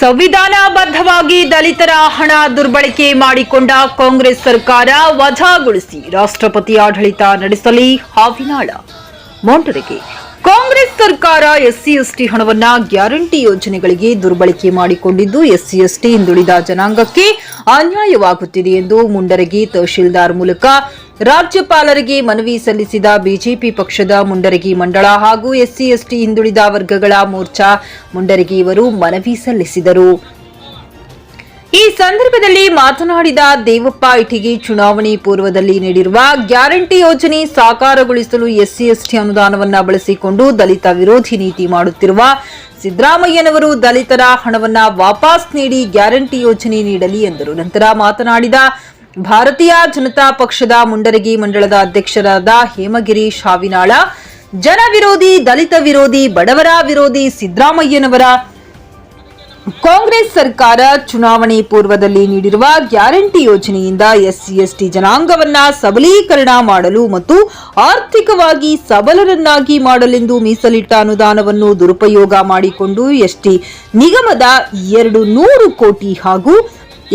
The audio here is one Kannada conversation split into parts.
ಸಂವಿಧಾನಬದ್ಧವಾಗಿ ದಲಿತರ ಹಣ ದುರ್ಬಳಕೆ ಮಾಡಿಕೊಂಡ ಕಾಂಗ್ರೆಸ್ ಸರ್ಕಾರ ವಜಾಗೊಳಿಸಿ ರಾಷ್ಟ್ರಪತಿ ಆಡಳಿತ ನಡೆಸಲಿ ಹಾವಿನಾಳ. ಮೌಂಟರಿಗೆ, ಕಾಂಗ್ರೆಸ್ ಸರ್ಕಾರ ಎಸ್ಸಿ ಎಸ್ಟಿ ಹಣವನ್ನ ಗ್ಯಾರಂಟಿ ಯೋಜನೆಗಳಿಗೆ ದುರ್ಬಳಕೆ ಮಾಡಿಕೊಂಡಿದ್ದು, ಎಸ್ಸಿ ಎಸ್ಟಿ ಹಿಂದುಳಿದ ಜನಾಂಗಕ್ಕೆ ಅನ್ಯಾಯವಾಗುತ್ತಿದೆ ಎಂದು ಮುಂಡರಗಿ ತಹಶೀಲ್ದಾರ್ ಮೂಲಕ ರಾಜ್ಯಪಾಲರಿಗೆ ಮನವಿ ಸಲ್ಲಿಸಿದ ಬಿಜೆಪಿ ಪಕ್ಷದ ಮುಂಡರಗಿ ಮಂಡಳ ಹಾಗೂ ಎಸ್ಸಿ, ಎಸ್ಟಿ ಹಿಂದುಳಿದ ವರ್ಗಗಳ ಮೋರ್ಚಾ ಮುಂಡರಗಿ ಇವರು ಮನವಿ ಸಲ್ಲಿಸಿದರು. ಈ ಸಂದರ್ಭದಲ್ಲಿ ಮಾತನಾಡಿದ ದೇವಪ್ಪ ಇಟಿಗಿ ಚುನಾವಣೆ ಪೂರ್ವದಲ್ಲಿ ನೀಡಿರುವ ಗ್ಯಾರಂಟಿ ಯೋಜನೆ ಸಾಕಾರಗೊಳಿಸಲು ಎಸ್ಸಿ, ಎಸ್ಟಿ ಅನುದಾನವನ್ನು ಬಳಸಿಕೊಂಡು ದಲಿತ ವಿರೋಧಿ ನೀತಿ ಮಾಡುತ್ತಿರುವ ಸಿದ್ದರಾಮಯ್ಯನವರು ದಲಿತರ ಹಣವನ್ನು ವಾಪಸ್ ನೀಡಿ ಗ್ಯಾರಂಟಿ ಯೋಜನೆ ನೀಡಲಿ ಎಂದರು. ನಂತರ ಮಾತನಾಡಿದ ಭಾರತೀಯ ಜನತಾ ಪಕ್ಷದ ಮುಂಡರಗಿ ಮಂಡಳದ ಅಧ್ಯಕ್ಷರಾದ ಹೇಮಗಿರಿ ಶಾವಿನಾಳ, ಜನ ವಿರೋಧಿ, ದಲಿತ ವಿರೋಧಿ, ಬಡವರ ವಿರೋಧಿ ಸಿದ್ದರಾಮಯ್ಯನವರ ಕಾಂಗ್ರೆಸ್ ಸರ್ಕಾರ ಚುನಾವಣೆ ಪೂರ್ವದಲ್ಲಿ ನೀಡಿರುವ ಗ್ಯಾರಂಟಿ ಯೋಜನೆಯಿಂದ ಎಸ್ಸಿ ಎಸ್ಟಿ ಜನಾಂಗವನ್ನ ಸಬಲೀಕರಣ ಮಾಡಲು ಮತ್ತು ಆರ್ಥಿಕವಾಗಿ ಸಬಲರನ್ನಾಗಿ ಮಾಡಲೆಂದು ಮೀಸಲಿಟ್ಟ ಅನುದಾನವನ್ನು ದುರುಪಯೋಗ ಮಾಡಿಕೊಂಡು ಎಸ್ಟಿ ನಿಗಮದ ಎರಡು ನೂರು ಕೋಟಿ ಹಾಗೂ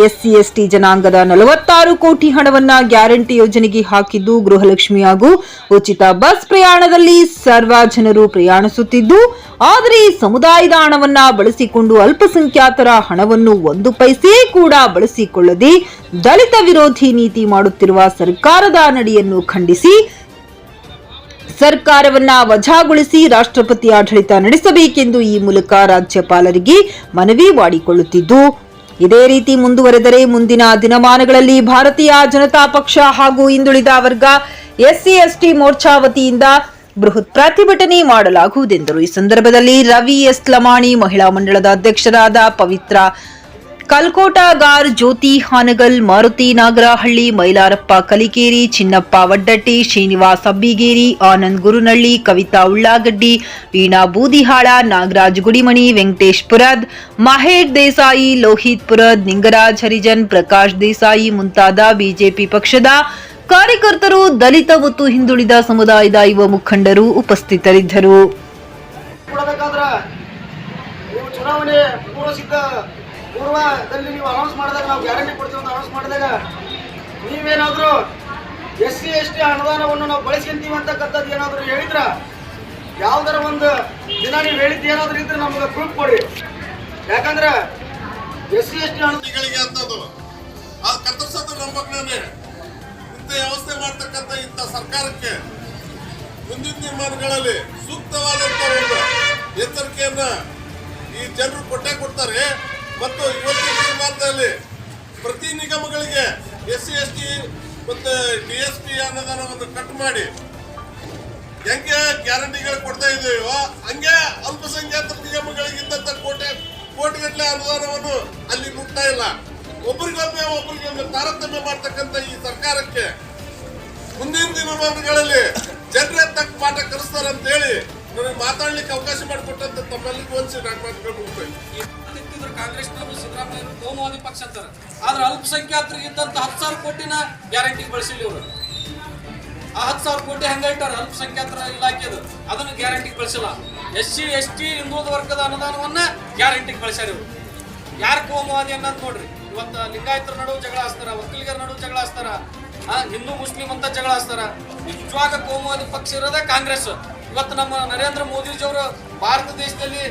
ಎಸ್ಸಿ, ಎಸ್ಟಿ ಜನಾಂಗದ ನಲವತ್ತಾರು ಕೋಟಿ ಹಣವನ್ನ ಗ್ಯಾರಂಟಿ ಯೋಜನೆಗೆ ಹಾಕಿದ್ದು ಗೃಹಲಕ್ಷ್ಮಿ ಹಾಗೂ ಉಚಿತ ಬಸ್ ಪ್ರಯಾಣದಲ್ಲಿ ಸರ್ವ ಜನರು ಪ್ರಯಾಣಿಸುತ್ತಿದ್ದು, ಆದರೆ ಈ ಸಮುದಾಯದ ಹಣವನ್ನ ಬಳಸಿಕೊಂಡು ಅಲ್ಪಸಂಖ್ಯಾತರ ಹಣವನ್ನು ಒಂದು ಪೈಸೆ ಕೂಡ ಬಳಸಿಕೊಳ್ಳದೆ ದಲಿತ ವಿರೋಧಿ ನೀತಿ ಮಾಡುತ್ತಿರುವ ಸರ್ಕಾರದ ನಡೆಯನ್ನು ಖಂಡಿಸಿ, ಸರ್ಕಾರವನ್ನ ವಜಾಗೊಳಿಸಿ ರಾಷ್ಟ್ರಪತಿ ಆಡಳಿತ ನಡೆಸಬೇಕೆಂದು ಈ ಮೂಲಕ ರಾಜ್ಯಪಾಲರಿಗೆ ಮನವಿ ಮಾಡಿಕೊಳ್ಳುತ್ತಿದ್ದು ಇದೇ ರೀತಿ ಮುಂದುವರೆದರೆ ಮುಂದಿನ ದಿನಮಾನಗಳಲ್ಲಿ ಭಾರತೀಯ ಜನತಾ ಪಕ್ಷ ಹಾಗೂ ಹಿಂದುಳಿದ ವರ್ಗ, ಎಸ್ಸಿ, ಎಸ್ಟಿ ಮೋರ್ಚಾ ವತಿಯಿಂದ ಬೃಹತ್ ಪ್ರತಿಭಟನೆ ಮಾಡಲಾಗುವುದೆಂದರು. ಈ ಸಂದರ್ಭದಲ್ಲಿ ರವಿ ಎಸ್ ಲಮಾಣಿ ಮಹಿಳಾ ಮಂಡಳದ ಅಧ್ಯಕ್ಷರಾದ ಪವಿತ್ರ ಕಲ್ಕೋಟಗಾರ್ ಜ್ಯೋತಿ ಹಾನಗಲ್, ಮಾರುತಿ ನಾಗರಹಳ್ಳಿ, ಮೈಲಾರಪ್ಪ ಕಲಿಕೇರಿ ಚಿನ್ನಪ್ಪ ವಡ್ಡಟ್ಟಿ, ಶ್ರೀನಿವಾಸ್ ಅಬ್ಬಿಗೇರಿ ಆನಂದ್ ಗುರುನಳ್ಳಿ, ಕವಿತಾ ಉಳ್ಳಾಗಡ್ಡಿ, ವೀಣಾ ಬೂದಿಹಾಳ, ನಾಗರಾಜ್ ಗುಡಿಮಣಿ, ವೆಂಕಟೇಶ್ ಪುರದ್, ಮಹೇಶ್ ದೇಸಾಯಿ, ಲೋಹಿತ್ ಪುರದ್, ನಿಂಗರಾಜ್ ಹರಿಜನ್, ಪ್ರಕಾಶ್ ದೇಸಾಯಿ ಮುಂತಾದ ಬಿಜೆಪಿ ಪಕ್ಷದ ಕಾರ್ಯಕರ್ತರು ದಲಿತ ಮತ್ತು ಹಿಂದುಳಿದ ಸಮುದಾಯದ ಯುವ ಮುಖಂಡರು ಉಪಸ್ಥಿತರಿದ್ದರು. ಪೂರ್ವದಲ್ಲಿ ನೀವು ಅನೌನ್ಸ್ ಮಾಡಿದಾಗ, ನಾವು ಗ್ಯಾರಂಟಿ ಕೊಡ್ತೀವಿ ಅಂತ ಅನೌನ್ಸ್ ಮಾಡಿದಾಗ, ನೀವೇನಾದರೂ ಎಸ್ ಸಿ ಎಸ್ ಟಿ ಅನುದಾನವನ್ನು ನಾವು ಬಳಸ್ಕೊಂತೀವಿ ಅಂತಕ್ಕಂಥದ್ದು ಏನಾದರೂ ಹೇಳಿದ್ರ? ಯಾವ್ದಾರ ಒಂದು ದಿನ ನೀವು ಹೇಳಿದ್ದು ಏನಾದರೂ ಇದ್ರೆ ನಮ್ಗೆ ಪ್ರೂಫ್ ಕೊಡಿ. ಯಾಕಂದ್ರೆ ಎಸ್ ಸಿ ಎಸ್ ಟಿ ಅನು ಗಳಿಗೆ ಅಂತದ್ದು. ಅದು ಕತ್ತರಿಸೋದು ನಮ್ಮ ಇಂಥ ವ್ಯವಸ್ಥೆ ಮಾಡ್ತಕ್ಕಂಥ ಇಂಥ ಸರ್ಕಾರಕ್ಕೆ ಮುಂದಿನ ನಿರ್ಮಾಣಗಳಲ್ಲಿ ಸೂಕ್ತವಾದಂತ ಒಂದು ಎಚ್ಚರಿಕೆಯನ್ನ ಈ ಜನರು ಕೊಟ್ಟೇ ಕೊಡ್ತಾರೆ. ಮತ್ತು ಇವತ್ತಿನ ತೀರ್ಮಾನದಲ್ಲಿ ಪ್ರತಿ ನಿಗಮಗಳಿಗೆ ಎಸ್ ಸಿ, ಎಸ್ ಟಿ ಮತ್ತು ಡಿ ಎಸ್ ಪಿ ಅನುದಾನವನ್ನು ಕಟ್ ಮಾಡಿ. ಹೆಂಗೆ ಗ್ಯಾರಂಟಿಗಳು ಕೊಡ್ತಾ ಇದೆಯೋ ಹಂಗೆ ಅಲ್ಪಸಂಖ್ಯಾತ ನಿಗಮಗಳಿಗಿದ್ದಂಥ ಕೋಟೆ, ಕೋಟಿಗಟ್ಟಲೆ ಅನುದಾನವನ್ನು ಅಲ್ಲಿ ಮುಟ್ತಾ ಇಲ್ಲ. ಒಬ್ರಿಗೊಮ್ಮೆ ಒಬ್ರಿಗೊಮ್ಮೆ ತಾರತಮ್ಯ ಮಾಡ್ತಕ್ಕಂಥ ಈ ಸರ್ಕಾರಕ್ಕೆ ಮುಂದಿನ ದಿನಮಾನಗಳಲ್ಲಿ ಜನರೇ ತಕ್ಕ ಪಾಠ ಕಲಿಸ್ತಾರೆ ಅಂತ ಹೇಳಿ ನನಗೆ ಮಾತಾಡ್ಲಿಕ್ಕೆ ಅವಕಾಶ ಮಾಡಿಕೊಟ್ಟಂತ ತಮ್ಮೆಲ್ಲರಿಗೂ ಒಂದ್ಸಿ ನಾನು ಮಾತುಗಳು ಮುಗಿಸ್ತೇನೆ ನಿಂತಿದ್ರು ಕಾಂಗ್ರೆಸ್ನವರು ಸಿದ್ದರಾಮಯ್ಯ ಕೋಮುವಾದಿ ಪಕ್ಷ ಅಂತಾರೆ. ಆದ್ರೆ ಅಲ್ಪಸಂಖ್ಯಾತರಿಗೆ ಇದ್ದಂತ ಹತ್ತು ಸಾವಿರ ಕೋಟಿನ ಗ್ಯಾರಂಟಿ ಬಳಸಿಲ್ಲ ಇವರು. ಆ ಹತ್ತು ಸಾವಿರ ಕೋಟಿ ಹೆಂಗ ಇಟ್ಟಾರ? ಅಲ್ಪಸಂಖ್ಯಾತರ ಇಲಾಖೆದು ಅದನ್ನು ಗ್ಯಾರಂಟಿಗೆ ಬಳಸಿಲ್ಲ ಎಸ್ ಸಿ, ಎಸ್ ಟಿ, ಹಿಂದುಳಿದ ವರ್ಗದ ಅನುದಾನವನ್ನ ಗ್ಯಾರಂಟಿಗೆ ಬಳಸ್ಯಾರ ಇವರು. ಯಾರು ಕೋಮುವಾದಿ ಅನ್ನೋದು ನೋಡ್ರಿ. ಇವತ್ತು ಲಿಂಗಾಯತರ ನಡುವೆ ಜಗಳ ಹಾಸ್ತಾರ ಒಕ್ಕಲಿಗರ ನಡುವೆ ಜಗಳ ಹಾಸ್ತಾರ ಹಿಂದೂ ಮುಸ್ಲಿಂ ಅಂತ ಜಗಳ ಹಚ್ತಾರ ನಿಜವಾಗ ಕೋಮುವಾದಿ ಪಕ್ಷ ಇರೋದೇ ಕಾಂಗ್ರೆಸ್. ಇವತ್ತು ನಮ್ಮ ನರೇಂದ್ರ ಮೋದಿಜಿಯವರು ಭಾರತ ದೇಶದಲ್ಲಿ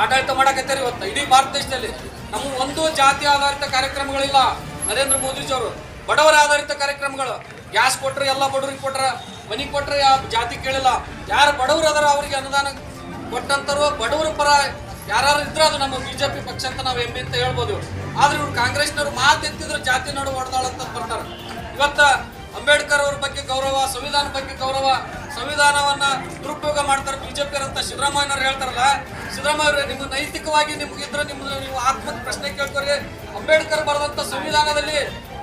ಆಡಳಿತ ಮಾಡಕತ್ತಾರೆ ಇವತ್ತು? ಇಡೀ ಭಾರತ ದೇಶದಲ್ಲಿ. ನಮ್ಮ ಒಂದು ಜಾತಿ ಆಧಾರಿತ ಕಾರ್ಯಕ್ರಮಗಳಿಲ್ಲ. ನರೇಂದ್ರ ಮೋದಿಜಿ ಅವರು. ಬಡವರ ಆಧಾರಿತ ಕಾರ್ಯಕ್ರಮಗಳು. ಗ್ಯಾಸ್ ಕೊಟ್ಟರೆ ಎಲ್ಲ ಬಡವರಿಗೆ ಕೊಟ್ರ, ಮನಿ ಕೊಟ್ಟರೆ ಯಾವ ಜಾತಿ ಕೇಳಿಲ್ಲ. ಯಾರು ಬಡವರು ಅದರ ಅವರಿಗೆ ಅನುದಾನ ಕೊಟ್ಟಂತರು ಬಡವರ ಪರ ಯಾರು ಇದ್ರೆ ಅದು ನಮ್ಮ ಬಿಜೆಪಿ ಪಕ್ಷ ಅಂತ ನಾವು ಹೆಮ್ಮೆ ಅಂತ ಹೇಳ್ಬೋದು. ಆದ್ರೆ ಇವ್ರು ಕಾಂಗ್ರೆಸ್ನವ್ರು ಮಾತು ಎತ್ತಿದ್ರೆ, ಜಾತಿ ನಡು ಹೊಡೆದಾಳ ಅಂತ ಬರ್ತಾರೆ. ಇವತ್ತ ಅಂಬೇಡ್ಕರ್ ಅವ್ರ ಬಗ್ಗೆ ಗೌರವ ಸಂವಿಧಾನ ಬಗ್ಗೆ ಗೌರವ ಸಂವಿಧಾನವನ್ನ ದುರುಪಯೋಗ ಮಾಡ್ತಾರೆ ಬಿಜೆಪಿ ಅಂತ ಸಿದ್ದರಾಮಯ್ಯನವ್ರು ಹೇಳ್ತಾರಲ್ಲ ಸಿದ್ದರಾಮಯ್ಯ ನಿಮ್ಮ ನೈತಿಕವಾಗಿ ನಿಮ್ಗಿದ್ರೆ ನಿಮ್ಮ ನೀವು ಆತ್ಮ ಪ್ರಶ್ನೆ ಕೇಳ್ಕೊರಿ. ಅಂಬೇಡ್ಕರ್ ಬರೆದಂತ ಸಂವಿಧಾನದಲ್ಲಿ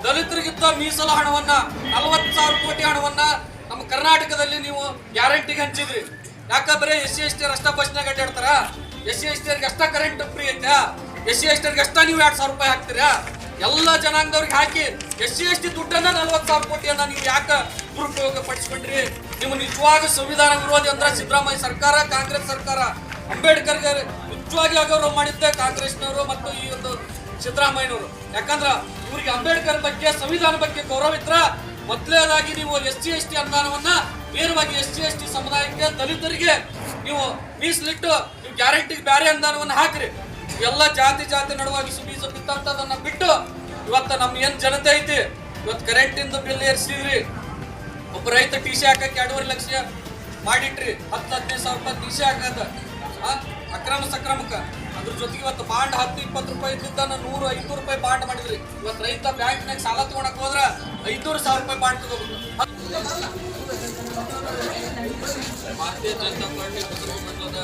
ದಲಿತರಿಗಿದ್ದ ಮೀಸಲು ಹಣವನ್ನ, ನಲವತ್ತು ಸಾವಿರ ಕೋಟಿ ಹಣವನ್ನ ನಮ್ಮ ಕರ್ನಾಟಕದಲ್ಲಿ ನೀವು ಗ್ಯಾರಂಟಿಗೆ ಹಂಚಿದ್ರಿ. ಯಾಕ ಬರೀ ಎಸ್ ಸಿ ಎಸ್ ಟಿ ಅಷ್ಟ ಬಸ್ನಾಗ ಅಡ್ಡಾಡ್ತಾರ ಎಸ್ ಸಿ ಎಸ್ ಟಿ ಅಷ್ಟ ಕರೆಂಟ್ ಫ್ರೀ ಐತಾ? ಎಸ್ ಸಿ ಎಸ್ ಟಿ ಅಷ್ಟ ನೀವು ಎರಡ್ ಸಾವಿರ ರೂಪಾಯಿ ಹಾಕ್ತೀರಾ? ಎಲ್ಲ ಜನಾಂಗದವ್ರಿಗೆ ಹಾಕಿ ಎಸ್ ಸಿ ಎಸ್ ಟಿ ದುಡ್ಡನ್ನ ನಲ್ವತ್ತು ಸಾವಿರ ಕೋಟಿಯನ್ನ ನೀವು ಯಾಕೆ ದುರುಪಯೋಗ ಪಡಿಸ್ಕೊಂಡ್ರಿ? ನಿಮ್ಮ ನಿಜವಾಗ ಸಂವಿಧಾನ ವಿರೋಧಿ ಅಂದ್ರೆ ಸಿದ್ದರಾಮಯ್ಯ ಸರ್ಕಾರ, ಕಾಂಗ್ರೆಸ್ ಸರ್ಕಾರ, ಅಂಬೇಡ್ಕರ್ಗೆ ನಿಜವಾಗಿ ಗೌರವ ಮಾಡಿದ್ದೆ ಕಾಂಗ್ರೆಸ್ನವರು ಮತ್ತು ಈ ಒಂದು ಸಿದ್ದರಾಮಯ್ಯನವರು. ಯಾಕಂದ್ರ ಇವರಿಗೆ ಅಂಬೇಡ್ಕರ್ ಬಗ್ಗೆ, ಸಂವಿಧಾನ ಬಗ್ಗೆ ಗೌರವ ಇದ್ರ ಮೊದಲನೇದಾಗಿ ನೀವು ಎಸ್ ಸಿ, ಎಸ್ ಟಿ ಅನುದಾನವನ್ನ ನೇರವಾಗಿ ಎಸ್ ಸಿ, ಎಸ್ ಟಿ ಸಮುದಾಯಕ್ಕೆ, ದಲಿತರಿಗೆ ನೀವು ಮೀಸಲಿಟ್ಟು ನೀವು ಗ್ಯಾರಂಟಿಗೆ ಬೇರೆ ಅನುದಾನವನ್ನ ಹಾಕ್ರಿ. ಎಲ್ಲ ಜಾತಿ ಜಾತಿ ನಡುವಾಗಿ ಸುಬೀಜ ಬಿತ್ತಂತದನ್ನ ಬಿಟ್ಟು ಇವತ್ತ ನಮ್ಮ ಏನ್ ಜನತೆ ಐತಿ? ಇವತ್ತು ಕರೆಂಟಿಂದ ಬಿಲ್ ಏರ್ಸಿದ್ರಿ. ಒಬ್ಬ ರೈತ ಟಿ ಸಿ ಹಾಕಕ್ಕೆ ಎರಡೂವರೆ ಲಕ್ಷ ಮಾಡಿಟ್ರಿ, ಹತ್ತು ಹದಿನೈದು ಸಾವಿರ ರೂಪಾಯಿ ಟಿ ಸಿ ಹಾಕದ? ಅಕ್ರಮ ಸಕ್ರಮಕ ಅದ್ರ ಜೊತೆಗೆ ಇವತ್ತು ಬಾಂಡ್ ಹತ್ತು ಇಪ್ಪತ್ತು ರೂಪಾಯಿ ಇದ್ದಿದ್ದನ್ನ ನೂರು, ಐನೂರು ರೂಪಾಯಿ ಬಾಂಡ್ ಮಾಡಿದ್ರಿ. ಇವತ್ತು ರೈತ ಬ್ಯಾಂಕ್ನಾಗ ಸಾಲ ತಗೊಳಕ್ ಹೋದ್ರ ಐನೂರು ಸಾವಿರ ರೂಪಾಯಿ ಬಾಂಡ್ ತಗೋಬೇಕು. ಭಾರತೀಯ ಜನತಾ ಪಾರ್ಟಿ ಮಂಡಲದ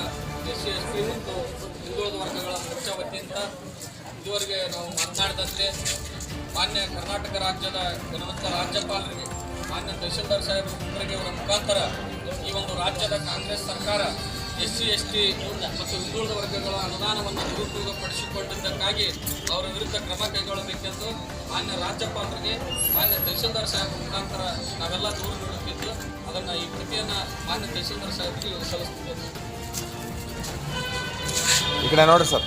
ಎಸ್ ಸಿ, ಎಸ್ ಟಿ ಮತ್ತು ಹಿಂದುಳಿದ ವರ್ಗಗಳ ಮೋರ್ಚಾ ವತಿಯಿಂದ ಇದುವರೆಗೆ ನಾವು ಮಾತನಾಡಿದಂತೆ ಮಾನ್ಯ ಕರ್ನಾಟಕ ರಾಜ್ಯದ ಗುಣವಂತ ರಾಜ್ಯಪಾಲರಿಗೆ ಮಾನ್ಯ ತಹಶೀಲ್ದಾರ್ ಸಾಹೇಬ್ ಮುಂದರಿಗೆ ಅವರ ಮುಖಾಂತರ ಈ ಒಂದು ರಾಜ್ಯದ ಕಾಂಗ್ರೆಸ್ ಸರ್ಕಾರ ಎಸ್ ಸಿ ಎಸ್ ಟಿ ಮತ್ತು ಹಿಂದುಳಿದ ವರ್ಗಗಳ ಅನುದಾನವನ್ನು ದುರುಪಯೋಗಪಡಿಸಿಕೊಂಡಿದ್ದಕ್ಕಾಗಿ ಅವರ ವಿರುದ್ಧ ಕ್ರಮ ಕೈಗೊಳ್ಳಬೇಕೆಂದು ಮಾನ್ಯ ರಾಜ್ಯಪಾಲರಿಗೆ ಮಾನ್ಯ ತಹಶೀಲ್ದಾರ್ ಸಾಹೇಬ್ ಮುಖಾಂತರ ನಾವೆಲ್ಲ ದೂರು ನೀಡುತ್ತಿದ್ದು ಅದನ್ನು ಈ ಕೃತಿಯನ್ನು ಮಾನ್ಯ ತಹಶೀಲ್ದಾರ್ ಸಾಹೇಬರಿಗೆ ಸಲ್ಲಿಸುತ್ತೇವೆ. ಈ ಕಡೆ ನೋಡಿ ಸರ್.